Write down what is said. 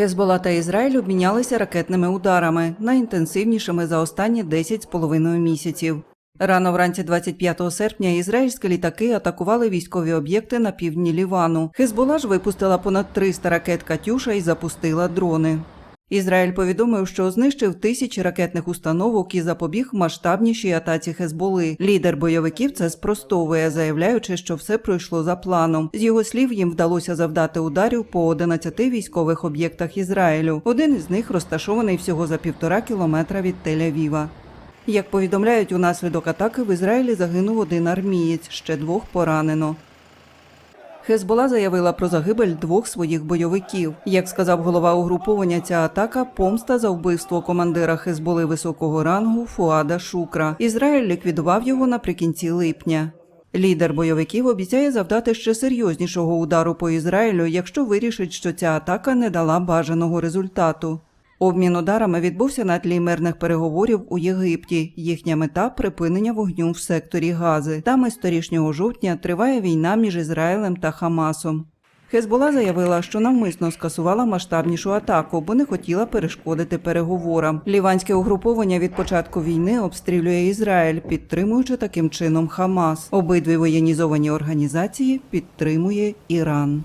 Хезбола та Ізраїль обмінялися ракетними ударами, найінтенсивнішими за останні 10,5 місяців. Рано вранці 25 серпня ізраїльські літаки атакували військові об'єкти на півдні Лівану. Хезбола ж випустила понад 300 ракет Катюша і запустила дрони. Ізраїль повідомив, що знищив тисячі ракетних установок і запобіг масштабнішій атаці Хезболи. Лідер бойовиків це спростовує, заявляючи, що все пройшло за планом. З його слів, їм вдалося завдати ударів по 11 військових об'єктах Ізраїлю. Один із них розташований всього за півтора кілометра від Тель-Авіва. Як повідомляють, унаслідок атаки в Ізраїлі загинув один армієць, ще двох поранено. Хезбола заявила про загибель двох своїх бойовиків. Як сказав голова угруповання, ця атака помста за вбивство командира Хезболи високого рангу Фуада Шукра. Ізраїль ліквідував його наприкінці липня. Лідер бойовиків обіцяє завдати ще серйознішого удару по Ізраїлю, якщо вирішить, що ця атака не дала бажаного результату. Обмін ударами відбувся на тлі мирних переговорів у Єгипті. Їхня мета припинення вогню в секторі Гази. Там із торішнього жовтня триває війна між Ізраїлем та Хамасом. Хезбола заявила, що навмисно скасувала масштабнішу атаку, бо не хотіла перешкодити переговорам. Ліванське угруповання від початку війни обстрілює Ізраїль, підтримуючи таким чином Хамас. Обидві воєнізовані організації підтримує Іран.